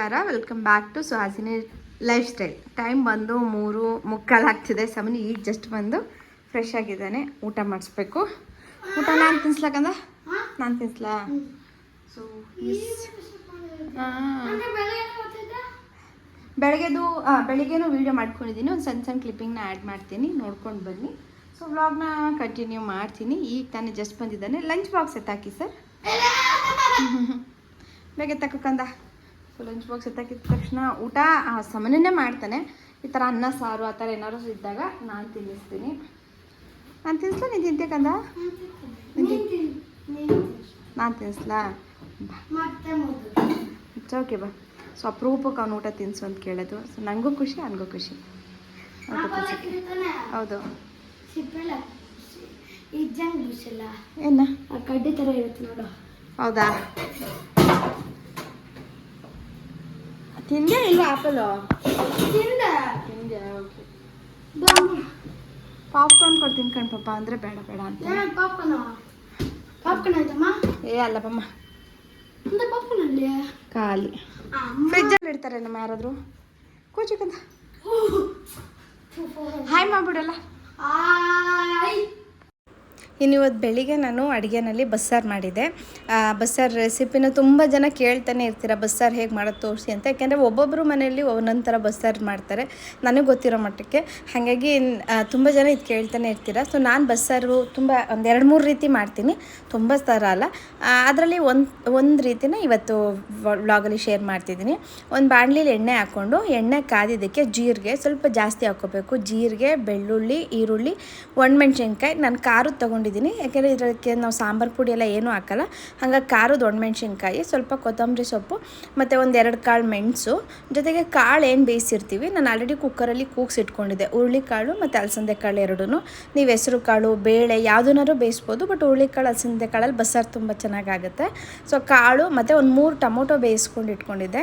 ನಮಸ್ಕಾರ welcome back to Suhasini lifestyle time ಬಂದು ಮೂರು ಮುಕ್ಕಾಲು ಆಗ್ತಿದೆ. ಸಮನಿ ಈಗ ಜಸ್ಟ್ ಬಂದು ಫ್ರೆಶ್ ಆಗಿದ್ದಾನೆ. ಊಟ ಮಾಡಿಸ್ಬೇಕು. ಊಟ ನಾನು ತಿನ್ಸ್ಲಕ್ಕಂದ ನಾನು ತಿನ್ಸ್ಲಾ. ಸೊ ಬೆಳಗ್ಗೆದು ಬೆಳಿಗ್ಗೆನು ವೀಡಿಯೋ ಮಾಡ್ಕೊಂಡಿದ್ದೀನಿ ಒಂದು ಸಣ್ಣ ಸಣ್ಣ ಕ್ಲಿಪ್ಪಿಂಗ್ನ ಆ್ಯಡ್ ಮಾಡ್ತೀನಿ. ನೋಡ್ಕೊಂಡು ಬನ್ನಿ. ಸೊ ವ್ಲಾಗ್ನ ಕಂಟಿನ್ಯೂ ಮಾಡ್ತೀನಿ. ಈಗ ತಾನೇ ಜಸ್ಟ್ ಬಂದಿದ್ದಾನೆ. ಲಂಚ್ ಬಾಕ್ಸ್ ಎತ್ತಾಕಿ ಸರ್ ಬೇಗ ತಕ್ಕಂದ? ಸೊ ಲಂಚ್ ಬಾಕ್ಸ್ ಎತ್ತಾಕಿದ ತಕ್ಷಣ ಊಟ ಆ, ಸಾಮಾನ್ಯನೇ ಮಾಡ್ತಾನೆ. ಈ ಥರ ಅನ್ನ ಸಾರು ಆ ಥರ ಏನಾದ್ರು ಇದ್ದಾಗ ನಾನು ತಿನ್ನಿಸ್ತೀನಿ. ನಾನು ತಿನ್ಸ್ಲಾ? ನೀನು ತಿಂತೇಕಂದ ನಾನು ತಿನ್ಸ್ಲಾ? ಇಟ್ಸ್ ಓಕೆ ಬಾ. ಸೊ ಅಪರೂಪಕ್ಕೆ ಅವ್ನು ಊಟ ತಿನ್ನಿಸು ಅಂತ ಕೇಳೋದು ಸೊ ನನಗೂ ಖುಷಿ ನನಗೂ ಖುಷಿ. ಹೌದು. ಏನ? ಕಡ್ಡಿ ಥರ ಇರುತ್ತೆ ನೋಡು. ಹೌದಾ? ತಿಂದೆ ಇಲ್ಲ ಆಪಲ್? ತಿಂದೆ ತಿಂದೆ ಓಕೆ ಪಾಪ್ಕಾರ್ನ್ ಕೊಡ್ತೀನಿ ಕಣ್ ಪಾಪ ಅಂದರೆ ಬೇಡ ಬೇಡ ಅಂತ. ಪಾಪ್ಕಾರ್ನ್ ಪಾಪ್ಕಾರ್ನ್ ಆಯ್ತಮ್ಮ? ಏ ಅಲ್ಲಪ್ಪಮ್ಮ ಅಂತ ಪಾಪ್ಕಾರ್ನ್ ಅಲ್ಲಿ? ಖಾಲಿ. ಫ್ರಿಜ್ಜಲ್ಲಿ ಇಡ್ತಾರೆ ನಮ್ಮ ಯಾರಾದರೂ? ಕೂಚಿಕಂತ ಹಾಯ್ ಮಾಡ್ಬಿಡಲ್ಲ ಇನ್ನು ಇವತ್ತು ಬೆಳಿಗ್ಗೆ ನಾನು ಅಡುಗೆನಲ್ಲಿ ಬಸ್ಸಾರು ಮಾಡಿದೆ. ಬಸ್ಸಾರು ರೆಸಿಪಿನ ತುಂಬ ಜನ ಕೇಳ್ತಾನೆ ಇರ್ತೀರ, ಬಸ್ಸಾರು ಹೇಗೆ ಮಾಡೋದು ತೋರಿಸಿ ಅಂತ. ಯಾಕೆಂದರೆ ಒಬ್ಬೊಬ್ಬರು ಮನೆಯಲ್ಲಿ ಒಂದೊಂದು ಥರ ಬಸ್ಸಾರು ಮಾಡ್ತಾರೆ, ನನಗೆ ಗೊತ್ತಿರೋ ಮಟ್ಟಕ್ಕೆ. ಹಾಗಾಗಿ ತುಂಬ ಜನ ಇದು ಕೇಳ್ತಾನೆ ಇರ್ತೀರ. ಸೊ ನಾನು ಬಸ್ಸಾರು ತುಂಬ ಒಂದು ಎರಡು ಮೂರು ರೀತಿ ಮಾಡ್ತೀನಿ. ತುಂಬ ಥರ ಅಲ್ಲ. ಅದರಲ್ಲಿ ಒಂದು ಒಂದು ರೀತಿನ ಇವತ್ತು ವ್ಲಾಗಲ್ಲಿ ಶೇರ್ ಮಾಡ್ತಿದ್ದೀನಿ. ಒಂದು ಬಾಣಲಿಲಿ ಎಣ್ಣೆ ಹಾಕ್ಕೊಂಡು, ಎಣ್ಣೆ ಕಾದಿದ್ದಕ್ಕೆ ಜೀರಿಗೆ ಸ್ವಲ್ಪ ಜಾಸ್ತಿ ಹಾಕ್ಕೋಬೇಕು. ಜೀರಿಗೆ, ಬೆಳ್ಳುಳ್ಳಿ, ಈರುಳ್ಳಿ, ಒಣಮೆಣ್ಸಿನ್ಕಾಯಿ. ನಾನು ಕಾರು ತೊಗೊಂಡಿದ್ದೀನಿ ಯಾಕೆಂದರೆ ಇದಕ್ಕೆ ನಾವು ಸಾಂಬಾರು ಪುಡಿ ಎಲ್ಲ ಏನೂ ಹಾಕಲ್ಲ. ಹಾಗಾಗಿ ಖಾರದ ಒಣಮೆಣ್ಸಿನ್ಕಾಯಿ, ಸ್ವಲ್ಪ ಕೊತ್ತಂಬರಿ ಸೊಪ್ಪು, ಮತ್ತು ಒಂದು ಎರಡು ಕಾಳು ಮೆಣಸು. ಜೊತೆಗೆ ಕಾಳು ಏನು ಬೇಯಿಸಿರ್ತೀವಿ, ನಾನು ಆಲ್ರೆಡಿ ಕುಕ್ಕರಲ್ಲಿ ಕೂಗ್ಸಿಟ್ಕೊಂಡಿದ್ದೆ. ಹುರುಳಿಕಾಳು ಮತ್ತು ಅಲಸಂದೆ ಕಾಳು ಎರಡೂ ನೀವು ಹೆಸರು ಕಾಳು, ಬೇಳೆ ಯಾವುದನ್ನಾರು ಬೇಯಿಸ್ಬೋದು, ಬಟ್ ಹುರುಳಿಕಾಳು ಅಲಸಂದೆ ಕಾಳಲ್ಲಿ ಬಸ್ಸಾರು ತುಂಬ ಚೆನ್ನಾಗಾಗುತ್ತೆ. ಸೊ ಕಾಳು ಮತ್ತು ಒಂದು ಮೂರು ಟೊಮೊಟೊ ಬೇಯಿಸ್ಕೊಂಡು ಇಟ್ಕೊಂಡಿದ್ದೆ.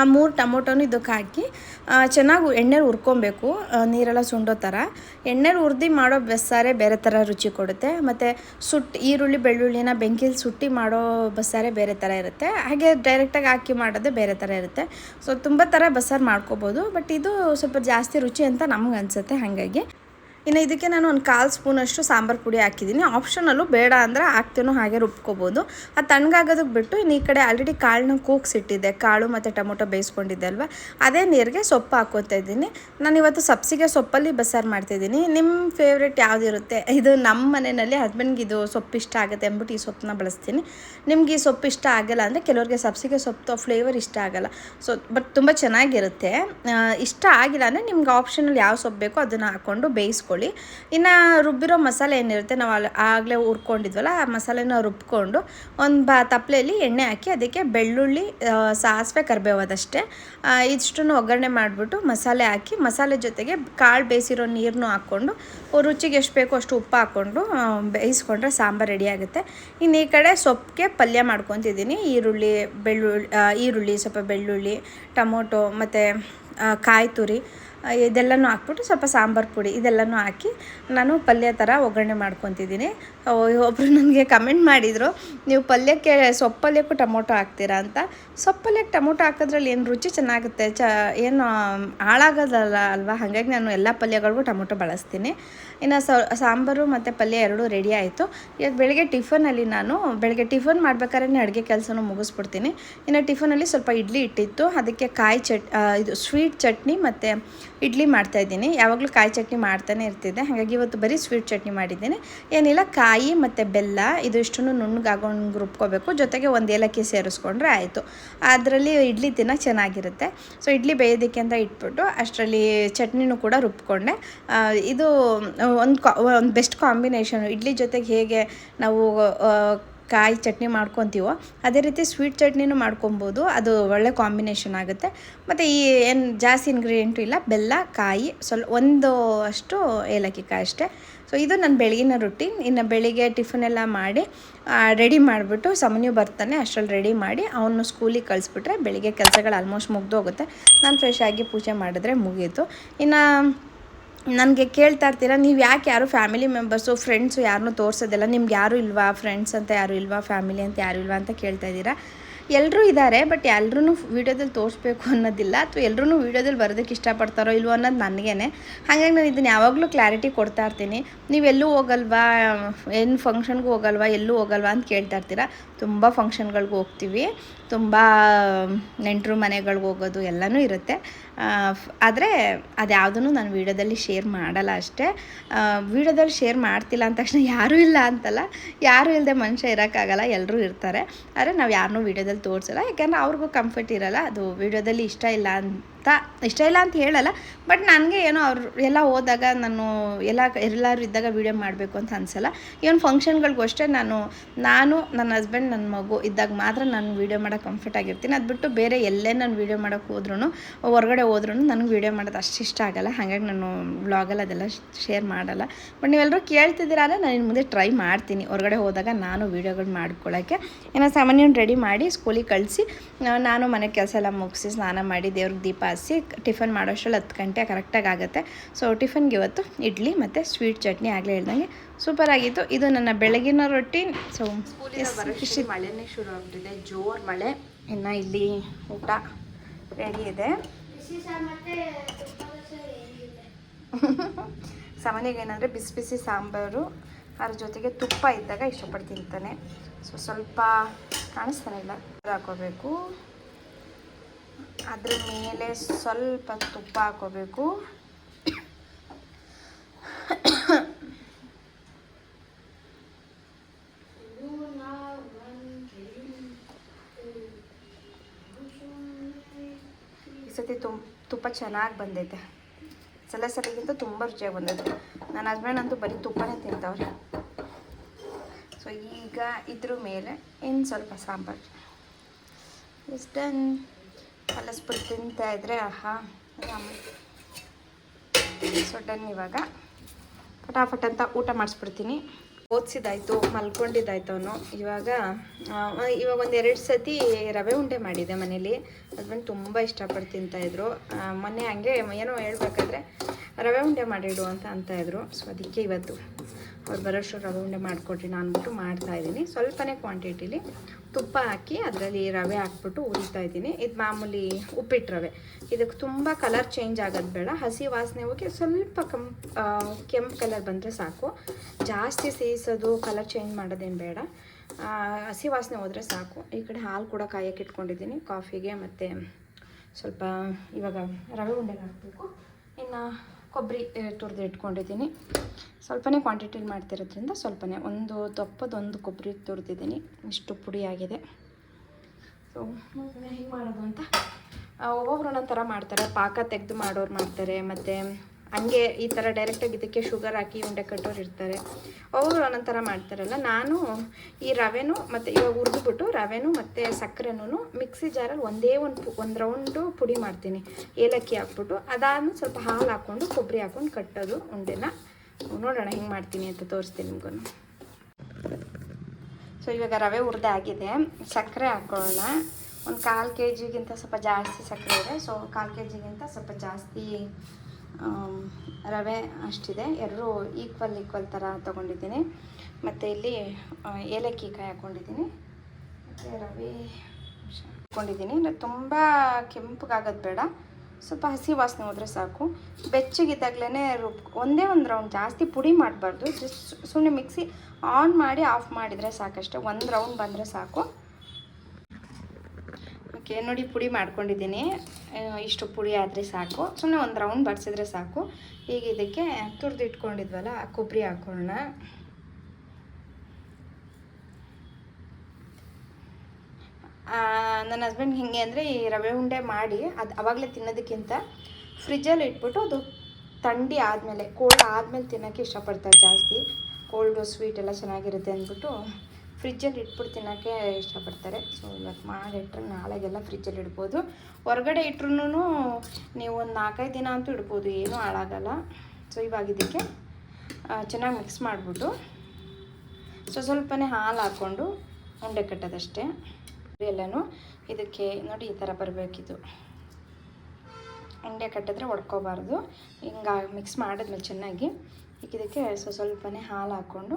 ಆ ಮೂರು ಟೊಮೊಟೊನು ಇದಕ್ಕೆ ಹಾಕಿ ಚೆನ್ನಾಗಿ ಎಣ್ಣೆಲಿ ಹುರ್ಕೊಬೇಕು ನೀರೆಲ್ಲ ಸುಂಡೋ ಥರ. ಎಣ್ಣೆಲಿ ಹುರ್ದು ಮಾಡೋ ಬಸ್ಸಾರೇ ಬೇರೆ ಥರ ರುಚಿ ಕೊಡುತ್ತೆ. ಮತ್ತು ಸುಟ್ಟು, ಈರುಳ್ಳಿ, ಬೆಳ್ಳುಳ್ಳಿನ ಬೆಂಕಿಲಿ ಸುಟ್ಟಿ ಮಾಡೋ ಬಸ್ಸಾರೇ ಬೇರೆ ಥರ ಇರುತ್ತೆ. ಹಾಗೆ ಡೈರೆಕ್ಟಾಗಿ ಹಾಕಿ ಮಾಡೋದೇ ಬೇರೆ ಥರ ಇರುತ್ತೆ. ಸೊ ತುಂಬ ಥರ ಬಸ್ಸಾರು ಮಾಡ್ಕೋಬೋದು. ಬಟ್ ಇದು ಸ್ವಲ್ಪ ಜಾಸ್ತಿ ರುಚಿ ಅಂತ ನಮ್ಗೆ ಅನಿಸುತ್ತೆ ಹಾಗಾಗಿ. ಇನ್ನು ಇದಕ್ಕೆ ನಾನು ಒಂದು ಕಾಲು ಸ್ಪೂನಷ್ಟು ಸಾಂಬಾರು ಪುಡಿ ಹಾಕಿದ್ದೀನಿ. ಆಪ್ಷನಲ್ಲೂ ಬೇಡ ಅಂದರೆ ಹಾಕ್ತೀನೋ ಹಾಗೆ ರುಬ್ಕೋಬೋದು. ಅದು ತಣ್ಣಗಾಗೋದಕ್ಕೆ ಬಿಟ್ಟು ಇನ್ನು ಈ ಕಡೆ ಆಲ್ರೆಡಿ ಕಾಳನ್ನ ಕೂಗ್ಸಿಟ್ಟಿದ್ದೆ. ಕಾಳು ಮತ್ತು ಟೊಮೊಟೊ ಬೇಯಿಸ್ಕೊಂಡಿದ್ದೆ ಅಲ್ವಾ? ಅದೇ ನೀರಿಗೆ ಸೊಪ್ಪು ಹಾಕೋತಾ ಇದ್ದೀನಿ. ನಾನು ಇವತ್ತು ಸಬ್ಸಿಗೆ ಸೊಪ್ಪಲ್ಲಿ ಬಸ್ಸಾರು ಮಾಡ್ತಿದ್ದೀನಿ ನಿಮ್ಮ ಫೇವ್ರೇಟ್ ಯಾವುದಿರುತ್ತೆ ಇದು ನಮ್ಮ ಮನೆಯಲ್ಲಿ ಹಸ್ಬೆಂಡ್ಗೆ ಇದು ಸೊಪ್ಪು ಇಷ್ಟ ಆಗುತ್ತೆ ಅಂದ್ಬಿಟ್ಟು ಈ ಸೊಪ್ಪನ್ನ ಬಳಸ್ತೀನಿ. ನಿಮ್ಗೆ ಈ ಸೊಪ್ಪು ಇಷ್ಟ ಆಗಲ್ಲ ಅಂದರೆ ಕೆಲವರಿಗೆ ಸಬ್ಸಿಗೆ ಸೊಪ್ಪು ಫ್ಲೇವರ್ ಇಷ್ಟ ಆಗಲ್ಲ. ಸೊ ಬಟ್ ತುಂಬ ಚೆನ್ನಾಗಿರುತ್ತೆ. ಇಷ್ಟ ಆಗಿಲ್ಲ ಅಂದರೆ ನಿಮ್ಗೆ ಆಪ್ಷನಲ್ಲಿ ಯಾವ ಸೊಪ್ಪು ಬೇಕೋ ಅದನ್ನು ಹಾಕ್ಕೊಂಡು ಬೇಯಿಸ್ಕೊಳ್ಳಿ ಇನ್ನು ರುಬ್ಬಿರೋ ಮಸಾಲೆ ಏನಿರುತ್ತೆ ನಾವು ಅಲ್ಲಿ ಆಗಲೇ ಹುರ್ಕೊಂಡಿದ್ವಲ್ಲ ಆ ಮಸಾಲೆನ ರುಬ್ಕೊಂಡು ಒಂದು ಬಾ ತಪ್ಪಲೆಯಲ್ಲಿ ಎಣ್ಣೆ ಹಾಕಿ ಅದಕ್ಕೆ ಬೆಳ್ಳುಳ್ಳಿ ಸಾಸಿವೆ ಕರಿಬೇವು ಅದಷ್ಟೇ ಆ, ಇಷ್ಟನ್ನು ಒಗ್ಗರಣೆ ಮಾಡಿಬಿಟ್ಟು ಮಸಾಲೆ ಹಾಕಿ ಮಸಾಲೆ ಜೊತೆಗೆ ಕಾಳು ಬೇಯಿಸಿರೋ ನೀರನ್ನು ಹಾಕ್ಕೊಂಡು ರುಚಿಗೆ ಎಷ್ಟು ಬೇಕೋ ಅಷ್ಟು ಉಪ್ಪು ಹಾಕ್ಕೊಂಡು ಬೇಯಿಸ್ಕೊಂಡ್ರೆ ಸಾಂಬಾರು ರೆಡಿ ಆಗುತ್ತೆ. ಇನ್ನು ಈ ಕಡೆ ಸೊಪ್ಪಿಗೆ ಪಲ್ಯ ಮಾಡ್ಕೊತಿದ್ದೀನಿ. ಈರುಳ್ಳಿ ಬೆಳ್ಳುಳ್ಳಿ ಈರುಳ್ಳಿ ಸ್ವಲ್ಪ ಬೆಳ್ಳುಳ್ಳಿ ಟೊಮೊಟೊ ಮತ್ತು ಕಾಯಿ ತುರಿ ಇದೆಲ್ಲನೂ ಹಾಕ್ಬಿಟ್ಟು ಸ್ವಲ್ಪ ಸಾಂಬಾರು ಪುಡಿ ಇದೆಲ್ಲನೂ ಹಾಕಿ ನಾನು ಪಲ್ಯ ಥರ ಒಗ್ಗರಣೆ ಮಾಡ್ಕೊತಿದ್ದೀನಿ. ಒಬ್ಬರು ನನಗೆ ಕಮೆಂಟ್ ಮಾಡಿದರು, ನೀವು ಪಲ್ಯಕ್ಕೆ ಸೊಪ್ಪಲ್ಯಕ್ಕೂ ಟೊಮೊಟೊ ಹಾಕ್ತೀರಾ ಅಂತ. ಸೊಪ್ಪಲ್ಯಕ್ಕೆ ಟೊಮೊಟೊ ಹಾಕೋದ್ರಲ್ಲಿ ಏನು ರುಚಿ ಚೆನ್ನಾಗುತ್ತೆ? ಚ, ಏನು ಹಾಳಾಗೋದಲ್ಲ ಅಲ್ವಾ? ಹಾಗಾಗಿ ನಾನು ಎಲ್ಲ ಪಲ್ಯಗಳಿಗೂ ಟೊಮೊಟೊ ಬಳಸ್ತೀನಿ. ಇನ್ನು ಸಾಂಬಾರು ಮತ್ತು ಪಲ್ಯ ಎರಡೂ ರೆಡಿ ಆಯಿತು. ಇವತ್ತು ಬೆಳಗ್ಗೆ ಟಿಫನಲ್ಲಿ ನಾನು, ಬೆಳಗ್ಗೆ ಟಿಫನ್ ಮಾಡ್ಬೇಕಾದ್ರೆ ಅಡುಗೆ ಕೆಲಸನೂ ಮುಗಿಸ್ಬಿಡ್ತೀನಿ. ಇನ್ನು ಟಿಫನಲ್ಲಿ ಸ್ವಲ್ಪ ಇಡ್ಲಿ ಇಟ್ಟಿತ್ತು. ಅದಕ್ಕೆ ಕಾಯಿ ಚಟ್ ಇದು ಸ್ವೀಟ್ ಚಟ್ನಿ ಮತ್ತು ಇಡ್ಲಿ ಮಾಡ್ತಾಯಿದ್ದೀನಿ ಯಾವಾಗಲೂ ಕಾಯಿ ಚಟ್ನಿ ಮಾಡ್ತಾನೆ ಇರ್ತಿದ್ದೆ. ಹಾಗಾಗಿ ಇವತ್ತು ಬರೀ ಸ್ವೀಟ್ ಚಟ್ನಿ ಮಾಡಿದ್ದೀನಿ. ಏನಿಲ್ಲ, ಕಾಯಿ ಮತ್ತು ಬೆಲ್ಲ, ಇದು ಇಷ್ಟನ್ನು ನುಣ್ಣಗಾಗೊಂಡು ರುಬ್ಕೋಬೇಕು. ಜೊತೆಗೆ ಒಂದು ಏಲಕ್ಕಿ ಸೇರಿಸ್ಕೊಂಡ್ರೆ ಆಯಿತು. ಅದರಲ್ಲಿ ಇಡ್ಲಿ ತಿನ್ನ ಚೆನ್ನಾಗಿರುತ್ತೆ. ಸೊ ಇಡ್ಲಿ ಬೇಯೋದಕ್ಕೆ ಅಂತ ಇಟ್ಬಿಟ್ಟು ಅಷ್ಟರಲ್ಲಿ ಚಟ್ನಿನೂ ಕೂಡ ರುಬ್ಕೊಂಡೆ. ಇದು ಒಂದು ಕಾ, ಒಂದು ಬೆಸ್ಟ್ ಕಾಂಬಿನೇಷನ್ ಇಡ್ಲಿ ಜೊತೆಗೆ ಹೇಗೆ ನಾವು ಕಾಯಿ ಚಟ್ನಿ ಮಾಡ್ಕೊತೀವೋ, ಅದೇ ರೀತಿ ಸ್ವೀಟ್ ಚಟ್ನಿನೂ ಮಾಡ್ಕೊಬೋದು. ಅದು ಒಳ್ಳೆ ಕಾಂಬಿನೇಷನ್ ಆಗುತ್ತೆ. ಮತ್ತು ಈ ಏನು ಜಾಸ್ತಿ ಇಂಗ್ರೀಡಿಯೆಂಟು ಇಲ್ಲ, ಬೆಲ್ಲ, ಕಾಯಿ, ಸ್ವಲ್ಪ ಒಂದು ಅಷ್ಟು ಏಲಕ್ಕಿ ಕಾಯಿ ಅಷ್ಟೇ. ಸೊ ಇದು ನನ್ನ ಬೆಳಗಿನ ರುಟೀನ್ ಇನ್ನು ಬೆಳಿಗ್ಗೆ ಟಿಫನ್ ಎಲ್ಲ ಮಾಡಿ ರೆಡಿ ಮಾಡಿಬಿಟ್ಟು ಸಮನ್ಯು ಬರ್ತಾನೆ, ಅಷ್ಟರಲ್ಲಿ ರೆಡಿ ಮಾಡಿ ಅವನು ಸ್ಕೂಲಿಗೆ ಕಳಿಸ್ಬಿಟ್ರೆ ಬೆಳಿಗ್ಗೆ ಕೆಲಸಗಳು ಆಲ್ಮೋಸ್ಟ್ ಮುಗ್ದೋಗುತ್ತೆ. ನಾನು ಫ್ರೆಶ್ ಆಗಿ ಪೂಜೆ ಮಾಡಿದ್ರೆ ಮುಗೀತು. ಇನ್ನು ನನಗೆ ಕೇಳ್ತಾ ಇರ್ತೀರ, ನೀವು ಯಾಕೆ ಯಾರು ಫ್ಯಾಮಿಲಿ ಮೆಂಬರ್ಸು ಫ್ರೆಂಡ್ಸು ಯಾರನ್ನೂ ತೋರಿಸೋದಿಲ್ಲ, ನಿಮ್ಗೆ ಯಾರು ಇಲ್ವಾ ಫ್ರೆಂಡ್ಸ್ ಅಂತ ಯಾರು ಇಲ್ವಾ ಫ್ಯಾಮಿಲಿ ಅಂತ ಯಾರು ಇಲ್ವಾ ಅಂತ ಕೇಳ್ತಾ ಇದ್ದೀರಾ? ಎಲ್ಲರೂ ಇದ್ದಾರೆ ಬಟ್ ಎಲ್ಲರೂ ವೀಡಿಯೋದಲ್ಲಿ ತೋರಿಸ್ಬೇಕು ಅನ್ನೋದಿಲ್ಲ. ಅಥವಾ ಎಲ್ಲರೂ ವೀಡಿಯೋದಲ್ಲಿ ಬರೋದಕ್ಕೆ ಇಷ್ಟಪಡ್ತಾರೋ ಇಲ್ವೋ ಅನ್ನೋದು ನನಗೇನೆ. ಹಾಗಾಗಿ ನಾನು ಇದನ್ನು ಯಾವಾಗಲೂ ಕ್ಲಾರಿಟಿ ಕೊಡ್ತಾ ಇರ್ತೀನಿ. ಎಲ್ಲೂ ಹೋಗಲ್ವಾ? ಏನು ಫಂಕ್ಷನ್ಗೂ ಹೋಗಲ್ವಾ? ಎಲ್ಲೂ ಹೋಗಲ್ವಾ ಅಂತ ಕೇಳ್ತಾ ಇರ್ತೀರಾ? ತುಂಬ ಫಂಕ್ಷನ್ಗಳಿಗೆ ಹೋಗ್ತೀವಿ. ತುಂಬ ನೆಂಟರು ಮನೆಗಳಿಗೆ ಹೋಗೋದು ಎಲ್ಲನೂ ಇರುತ್ತೆ. ಆದರೆ ಅದ್ಯಾವುದನ್ನು ನಾನು ವೀಡಿಯೋದಲ್ಲಿ ಶೇರ್ ಮಾಡಲ್ಲ ಅಷ್ಟೇ. ವೀಡಿಯೋದಲ್ಲಿ ಶೇರ್ ಮಾಡ್ತಿಲ್ಲ ಅಂದ ತಕ್ಷಣ ಯಾರೂ ಇಲ್ಲ ಅಂತಲ್ಲ. ಯಾರೂ ಇಲ್ಲದೆ ಮನುಷ್ಯ ಇರೋಕ್ಕಾಗಲ್ಲ ಎಲ್ಲರೂ ಇರ್ತಾರೆ. ಆದರೆ ನಾವು ಯಾರನ್ನೂ ವೀಡಿಯೋದಲ್ಲಿ ತೋರಿಸಲ್ಲ ಯಾಕೆಂದರೆ ಅವ್ರಿಗೂ ಕಂಫರ್ಟ್ ಇರಲ್ಲ. ಅದು ವೀಡಿಯೋದಲ್ಲಿ ಇಷ್ಟ ಇಲ್ಲ ಅಂತ ಇಷ್ಟ ಇಲ್ಲ ಅಂತ ಹೇಳಲ್ಲ. ಬಟ್ ನನಗೆ ಏನೋ ಅವ್ರು ಎಲ್ಲ ಹೋದಾಗ ನಾನು ಎಲ್ಲ ಎಲ್ಲರೂ ಇದ್ದಾಗ ವೀಡಿಯೋ ಮಾಡಬೇಕು ಅಂತ ಅನಿಸಲ್ಲ. ಇವನ್ ಫಂಕ್ಷನ್ಗಳಿಗೂ ಅಷ್ಟೇ ನಾನು ನಾನು, ನನ್ನ ಹಸ್ಬೆಂಡ್ ನನ್ನ ಮಗು ಇದ್ದಾಗ ಮಾತ್ರ ನಾನು ವೀಡಿಯೋ ಮಾಡೋಕೆ ಕಂಫರ್ಟ್ ಆಗಿರ್ತೀನಿ. ಅದು ಬಿಟ್ಟು ಬೇರೆ ಎಲ್ಲೇ ನಾನು ವೀಡಿಯೋ ಮಾಡೋಕೆ ಹೋದ್ರೂ ಹೊರಗಡೆ ಹೋದ್ರೂ ನನಗೆ ವೀಡಿಯೋ ಮಾಡೋದು ಅಷ್ಟು ಇಷ್ಟ ಆಗಲ್ಲ. ಹಾಗಾಗಿ ನಾನು ವ್ಲಾಗಲ್ಲಿ ಅದೆಲ್ಲ ಶೇರ್ ಮಾಡಲ್ಲ. ಬಟ್ ನೀವೆಲ್ಲರೂ ಕೇಳ್ತಿದ್ದೀರ ಅಂದರೆ ನಾನು ಇನ್ನು ಮುಂದೆ ಟ್ರೈ ಮಾಡ್ತೀನಿ. ಹೊರಗಡೆ ಹೋದಾಗ ನಾನು ವೀಡಿಯೋಗಳು ಮಾಡ್ಕೊಳ್ಳೋಕ್ಕೆ ಏನೋ ಸಾಮಾನ್ಯವನ್ನು ರೆಡಿ ಮಾಡಿ ಸ್ಕೂಲಿಗೆ ಕಳಿಸಿ ನಾನು ಮನೆ ಕೆಲಸ ಎಲ್ಲ ಮುಗಿಸಿ ಸ್ನಾನ ಮಾಡಿ ದೇವ್ರಿಗೆ ದೀಪ ಹಚ್ಚಿ ಟಿಫನ್ ಮಾಡೋಷ್ಟರಲ್ಲಿ ಹತ್ತು ಗಂಟೆ ಕರೆಕ್ಟಾಗಿ ಆಗುತ್ತೆ. ಸೊ ಟಿಫನ್ಗೆ ಇವತ್ತು ಇಡ್ಲಿ ಮತ್ತು ಸ್ವೀಟ್ ಚಟ್ನಿ ಆಗಲೇ ಹೇಳ್ದಂಗೆ ಸೂಪರ್ ಆಗಿತ್ತು. ಇದು ನನ್ನ ಬೆಳಗಿನ ರೊಟ್ಟಿ. ಸೊ ಮಳೆನೇ ಶುರು ಆಗ್ಬಿಟ್ಟಿದೆ. ಜೋರು ಮಳೆ. ಇನ್ನು ಇಲ್ಲಿ ಊಟ ರೆಡಿ ಇದೆ. ವಿಶೇಷ ಮತ್ತೆ ತುಪ್ಪದ ಸರಿ ಏನಿಲ್ಲ. ಸಾಮಾನ್ಯವಾಗಿ ಏನಂದರೆ ಬಿಸಿ ಬಿಸಿ ಸಾಂಬಾರು ಅದ್ರ ಜೊತೆಗೆ ತುಪ್ಪ ಇದ್ದಾಗ ಇಷ್ಟಪಟ್ಟು ತಿಂತಾನೆ. ಸೊ ಸ್ವಲ್ಪ ಕಾಣಿಸ್ತಾನೆ ಇಲ್ಲ. ಹಾಕೋಬೇಕು. ಅದ್ರ ಮೇಲೆ ಸ್ವಲ್ಪ ತುಪ್ಪ ಹಾಕೋಬೇಕು. ಈ ಸತಿ ತುಪ್ಪ ಚೆನ್ನಾಗಿ ಬಂದೈತೆ. ಸಲ ಸಲಿಗಿಂತ ತುಂಬ ರುಚಿಯಾಗಿ ಬಂದೈತೆ. ನನ್ನ ಹಸ್ಬೆಂಡ್ ಅಂತೂ ಬರೀ ತುಪ್ಪನೇ ತಿಂತವ್ರೆ. ಸೊ ಈಗ ಇದ್ರ ಮೇಲೆ ಇನ್ನು ಸ್ವಲ್ಪ ಸಾಂಬಾರು? ಇಷ್ಟನ್ ಕಲಸ್ಬಿಟ್ಟು ತಿಂತಾ ಇದ್ರೆ, ಆಹಾ ಸೊ ಡನ್ ಇವಾಗ. ಫಟಾಫಟ್ ಅಂತ ಊಟ ಮಾಡಿಸ್ಬಿಡ್ತೀನಿ. ಓದಿಸಿದಾಯ್ತು ಮಲ್ಕೊಂಡಿದ್ದಾಯ್ತು ಅವನು. ಇವಾಗ ಇವಾಗ ಒಂದು ಎರಡು ಸತಿ ರವೆ ಉಂಡೆ ಮಾಡಿದೆ ಮನೇಲಿ. ಅದನ್ನು ತುಂಬ ಇಷ್ಟಪಟ್ಟು ತಿಂತಾಯಿದ್ರು ಮೊನ್ನೆ ಹಂಗೆ ಏನೋ ಹೇಳ್ಬೇಕಾದ್ರೆ ರವೆ ಉಂಡೆ ಮಾಡಿಡು ಅಂತ ಅಂತ ಇದ್ರು. ಸೊ ಅದಕ್ಕೆ ಇವತ್ತು ಅವ್ರು ಬರೋಷ್ಟು ರವೆ ಉಂಡೆ ಮಾಡಿಕೊಡ್ರಿ ನಾನು ಅಂದ್ಬಿಟ್ಟು ಮಾಡ್ತಾ ಇದ್ದೀನಿ. ಸ್ವಲ್ಪನೇ ಕ್ವಾಂಟಿಟಿಲಿ ತುಪ್ಪ ಹಾಕಿ ಅದರಲ್ಲಿ ರವೆ ಹಾಕ್ಬಿಟ್ಟು ಉರಿತಾ ಇದ್ದೀನಿ. ಇದು ಮಾಮೂಲಿ ಉಪ್ಪಿಟ್ಟು ರವೆ. ಇದಕ್ಕೆ ತುಂಬ ಕಲರ್ ಚೇಂಜ್ ಆಗೋದು ಬೇಡ. ಹಸಿ ವಾಸನೆ ಹೋಗಿ ಸ್ವಲ್ಪ ಕಂ ಕೆಂಪು ಕಲರ್ ಬಂದರೆ ಸಾಕು. ಜಾಸ್ತಿ ಸೇರಿಸೋದು ಕಲರ್ ಚೇಂಜ್ ಮಾಡೋದೇನು ಬೇಡ. ಹಸಿ ವಾಸನೆ ಹೋದರೆ ಸಾಕು. ಈ ಕಡೆ ಹಾಲು ಕೂಡ ಕಾಯಕ್ಕೆ ಇಟ್ಕೊಂಡಿದ್ದೀನಿ. ಕಾಫಿಗೆ ಮತ್ತು ಸ್ವಲ್ಪ ಇವಾಗ ರವೆ ಉಂಡೆಗೆ ಹಾಕಬೇಕು. ಇನ್ನು ಕೊಬ್ಬರಿ ತುರಿದು ಇಟ್ಕೊಂಡಿದ್ದೀನಿ. ಸ್ವಲ್ಪನೇ ಕ್ವಾಂಟಿಟಿಲಿ ಮಾಡ್ತಿರೋದ್ರಿಂದ ಸ್ವಲ್ಪನೇ. ಒಂದು ದಪ್ಪದೊಂದು ಕೊಬ್ಬರಿ ತುರಿದಿದ್ದೀನಿ. ಇಷ್ಟು ಪುಡಿ ಆಗಿದೆ. ಸೊ ಹೇಗೆ ಮಾಡೋದು ಅಂತ? ಒಬ್ಬೊಬ್ರು ಒಂದೊಂದು ಥರ ಮಾಡ್ತಾರೆ. ಪಾಕ ತೆಗೆದು ಮಾಡೋರು ಮಾಡ್ತಾರೆ. ಮತ್ತು ಹಂಗೆ ಈ ಥರ ಡೈರೆಕ್ಟಾಗಿ ಇದಕ್ಕೆ ಶುಗರ್ ಹಾಕಿ ಉಂಡೆ ಕಟ್ಟೋರು ಇರ್ತಾರೆ. ಅವರು ಒಂದೊಂದು ಥರ ಮಾಡ್ತಾರಲ್ಲ, ನಾನು ಈ ರವೆನೂ ಮತ್ತು ಇವಾಗ ಹುರಿದ್ಬಿಟ್ಟು ರವೆನೂ ಮತ್ತು ಸಕ್ಕರೆನೂ ಮಿಕ್ಸಿ ಜಾರಲ್ಲಿ ಒಂದೇ ಒಂದು ಒಂದು ರೌಂಡು ಪುಡಿ ಮಾಡ್ತೀನಿ. ಏಲಕ್ಕಿ ಹಾಕ್ಬಿಟ್ಟು ಅದಾದ್ಮೇಲೆ ಸ್ವಲ್ಪ ಹಾಲು ಹಾಕ್ಕೊಂಡು ಕೊಬ್ಬರಿ ಹಾಕ್ಕೊಂಡು ಕಟ್ಟೋದು ಉಂಡೆನ. ನೋಡೋಣ ಹೆಂಗೆ ಮಾಡ್ತೀನಿ ಅಂತ ತೋರಿಸ್ತೀನಿ ನಿಮ್ಗೂ ಸೊ ಇವಾಗ ರವೆ ಹುರಿದಾಗಿದೆ ಸಕ್ಕರೆ ಹಾಕ್ಕೊಳ್ಳೋಣ ಒಂದು ಕಾಲು ಕೆ ಜಿಗಿಂತ ಸ್ವಲ್ಪ ಜಾಸ್ತಿ ಸಕ್ಕರೆ ಇದೆ. ಸೊ ಕಾಲು ಕೆ ಜಿಗಿಂತ ಸ್ವಲ್ಪ ಜಾಸ್ತಿ ರವೆ ಅಷ್ಟಿದೆ. ಎರಡೂ ಈಕ್ವಲ್ ಈಕ್ವಲ್ ಥರ ತೊಗೊಂಡಿದ್ದೀನಿ. ಮತ್ತು ಇಲ್ಲಿ ಏಲಕ್ಕಿ ಕಾಯಿ ಹಾಕ್ಕೊಂಡಿದ್ದೀನಿ ಮತ್ತು ರವೆ ಹಾಕ್ಕೊಂಡಿದ್ದೀನಿ ತುಂಬ ಕೆಂಪಗಾಗೋದು ಬೇಡ. ಸ್ವಲ್ಪ ಹಸಿ ವಾಸನೆ ಹೋದರೆ ಸಾಕು. ಬೆಚ್ಚಗಿದ್ದಾಗಲೇ ರುಬ್, ಒಂದೇ ಒಂದು ರೌಂಡ್ ಜಾಸ್ತಿ ಪುಡಿ ಮಾಡಬಾರ್ದು. ಜಸ್ಟ್ ಸುಮ್ಮನೆ ಮಿಕ್ಸಿ ಆನ್ ಮಾಡಿ ಆಫ್ ಮಾಡಿದರೆ ಸಾಕಷ್ಟೇ. ಒಂದು ರೌಂಡ್ ಬಂದರೆ ಸಾಕು. ಓಕೆ ನೋಡಿ ಪುಡಿ ಮಾಡ್ಕೊಂಡಿದ್ದೀನಿ. ಇಷ್ಟು ಪುಡಿ ಆದರೆ ಸಾಕು. ಸುಮ್ಮನೆ ಒಂದು ರೌಂಡ್ ಬಡಿಸಿದ್ರೆ ಸಾಕು. ಈಗ ಇದಕ್ಕೆ ತುರಿದು ಇಟ್ಕೊಂಡಿದ್ವಲ್ಲ ಕೊಬ್ಬರಿ ಹಾಕೊಳ್ಳೋಣ ಆ, ನನ್ನ ಹಸ್ಬೆಂಡ್ ಹೇಗೆ ಅಂದರೆ ಈ ರವೆ ಉಂಡೆ ಮಾಡಿ ಅದು ಅವಾಗಲೇ ತಿನ್ನೋದಕ್ಕಿಂತ ಫ್ರಿಜ್ಜಲ್ಲಿ ಇಟ್ಬಿಟ್ಟು ಅದು ಥಂಡಿ ಆದಮೇಲೆ ಕೋಲ್ಡ್ ಆದಮೇಲೆ ತಿನ್ನೋಕ್ಕೆ ಇಷ್ಟಪಡ್ತಾರೆ ಜಾಸ್ತಿ. ಕೋಲ್ಡು ಸ್ವೀಟ್ ಎಲ್ಲ ಚೆನ್ನಾಗಿರುತ್ತೆ ಅಂದ್ಬಿಟ್ಟು ಫ್ರಿಜ್ಜಲ್ಲಿ ಇಟ್ಬಿಟ್ಟು ತಿನ್ನೋಕ್ಕೆ ಇಷ್ಟಪಡ್ತಾರೆ. ಸೊ ಇವತ್ತು ಮಾಡಿಟ್ರೆ ನಾಳೆಗೆಲ್ಲ ಫ್ರಿಜ್ಜಲ್ಲಿ ಇಡ್ಬೋದು. ಹೊರಗಡೆ ಇಟ್ರೂ ನೀವು ಒಂದು ನಾಲ್ಕೈದು ದಿನ ಅಂತೂ ಇಡ್ಬೋದು, ಏನೂ ಹಾಳಾಗಲ್ಲ. ಸೊ ಇವಾಗ ಇದಕ್ಕೆ ಚೆನ್ನಾಗಿ ಮಿಕ್ಸ್ ಮಾಡಿಬಿಟ್ಟು ಸೊ ಸ್ವಲ್ಪನೇ ಹಾಲು ಹಾಕ್ಕೊಂಡು ಉಂಡೆ ಕಟ್ಟೋದಷ್ಟೇ. ಎಲ್ಲನೂ ಇದಕ್ಕೆ ನೋಡಿ ಈ ಥರ ಬರಬೇಕಿದು. ಉಂಡೆ ಕಟ್ಟಿದ್ರೆ ಒಡ್ಕೋಬಾರ್ದು. ಹಿಂಗೆ ಮಿಕ್ಸ್ ಮಾಡಿದ್ಮೇಲೆ ಚೆನ್ನಾಗಿ ಇದಕ್ಕೆ ಸೊ, ಸ್ವಲ್ಪನೇ ಹಾಲು ಹಾಕ್ಕೊಂಡು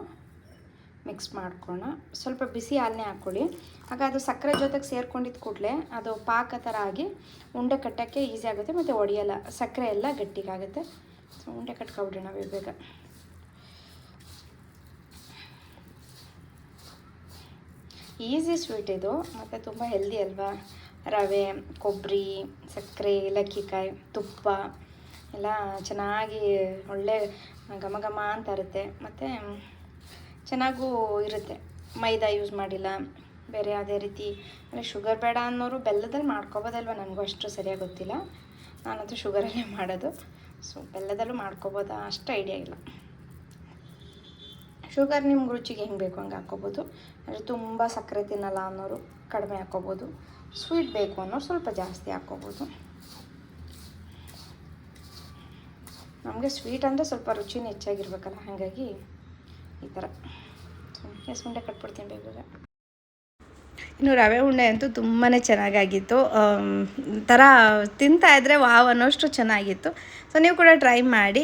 ಮಿಕ್ಸ್ ಮಾಡ್ಕೊಳ್ಳೋಣ ಸ್ವಲ್ಪ ಬಿಸಿ ಹಾಲನ್ನೇ ಹಾಕ್ಕೊಳ್ಳಿ. ಆಗ ಅದು ಸಕ್ಕರೆ ಜೊತೆಗೆ ಸೇರ್ಕೊಂಡಿದ್ದ ಕೂಡಲೇ ಅದು ಪಾಕ ಥರ ಆಗಿ ಉಂಡೆ ಕಟ್ಟೋಕ್ಕೆ ಈಸಿ ಆಗುತ್ತೆ ಮತ್ತು ಒಡೆಯಲ್ಲ. ಸಕ್ಕರೆ ಎಲ್ಲ ಗಟ್ಟಿಗಾಗುತ್ತೆ ಸೊ ಉಂಡೆ ಕಟ್ಕೊಬಿಡೋಣ ಬೇಗ ಈಸಿ ಸ್ವೀಟ್ ಇದು. ಮತ್ತು ತುಂಬ ಹೆಲ್ದಿ ಅಲ್ವಾ? ರವೆ ಕೊಬ್ಬರಿ ಸಕ್ಕರೆ, ಏಲಕ್ಕಿಕಾಯಿ, ತುಪ್ಪ ಎಲ್ಲ ಚೆನ್ನಾಗಿ ಒಳ್ಳೆ ಘಮ ಘಮ ಅಂತ ಇರುತ್ತೆ ಮತ್ತು ಚೆನ್ನಾಗೂ ಇರುತ್ತೆ. ಮೈದಾ ಯೂಸ್ ಮಾಡಿಲ್ಲ. ಬೇರೆ ಯಾವುದೇ ರೀತಿ ಅಂದರೆ ಶುಗರ್ ಬೇಡ ಅನ್ನೋರು ಬೆಲ್ಲದಲ್ಲಿ ಮಾಡ್ಕೊಬೋದಲ್ವ ನನಗೂ ಅಷ್ಟು ಸರಿಯಾಗಿ ಗೊತ್ತಿಲ್ಲ. ನಾನಂತೂ ಶುಗರಲ್ಲೇ ಮಾಡೋದು. ಸೊ ಬೆಲ್ಲದಲ್ಲೂ ಮಾಡ್ಕೊಬೋದಾ? ಅಷ್ಟು ಐಡಿಯಾ ಇಲ್ಲ. ಶುಗರ್ ನಿಮ್ಗೆ ರುಚಿಗೆ ಹೆಂಗೆ ಬೇಕು ಹಂಗೆ ಹಾಕ್ಕೋಬೋದು. ಅಂದರೆ ತುಂಬ ಸಕ್ಕರೆ ತಿನ್ನಲ್ಲ ಅನ್ನೋರು ಕಡಿಮೆ ಹಾಕ್ಕೋಬೋದು. ಸ್ವೀಟ್ ಬೇಕು ಅನ್ನೋರು ಸ್ವಲ್ಪ ಜಾಸ್ತಿ ಹಾಕ್ಕೋಬೋದು. ನಮಗೆ ಸ್ವೀಟ್ ಅಂದರೆ ಸ್ವಲ್ಪ ರುಚಿನೂ ಹೆಚ್ಚಾಗಿರ್ಬೇಕಲ್ಲ, ಹಾಗಾಗಿ ಈ ಥರ. ಎಸ್ ಉಂಡೆ ಕಟ್ಬಿಡ್ತೀನಿ ಬೇಗ ಇನ್ನು ರವೆ ಉಂಡೆ ಅಂತೂ ತುಂಬಾ ಚೆನ್ನಾಗಾಗಿತ್ತು. ಥರ ತಿಂತಾ ಇದ್ದರೆ ವಾವ್ ಅನ್ನೋಷ್ಟು ಚೆನ್ನಾಗಿತ್ತು. ಸೊ, ನೀವು ಕೂಡ ಟ್ರೈ ಮಾಡಿ.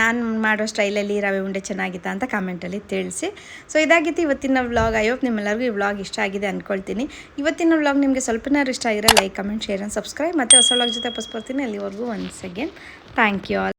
ನಾನು ಮಾಡೋ ಸ್ಟೈಲಲ್ಲಿ ರವೆ ಉಂಡೆ ಚೆನ್ನಾಗಿತ್ತಾ ಅಂತ ಕಾಮೆಂಟಲ್ಲಿ ತಿಳಿಸಿ. ಸೊ, ಇದಾಗಿತ್ತು ಇವತ್ತಿನ ವ್ಲಾಗ್ ಐ ಹೋಪ್ ನಿಮ್ಮೆಲ್ಲರಿಗೂ ಈ ವ್ಲಾಗ್ ಇಷ್ಟ ಆಗಿದೆ ಅಂದ್ಕೊಳ್ತೀನಿ ಇವತ್ತಿನ ವ್ಲಾಗ್ ನಿಮಗೆ ಸ್ವಲ್ಪನಾರು ಇಷ್ಟ ಆಗಿರೋ like comment share and subscribe ಮತ್ತು ಹೊಸ ವ್ಲಾಗ್ ಜೊತೆ ಪಸ್ಬರ್ತೀನಿ ಅಲ್ಲಿವರೆಗೂ once again thank you all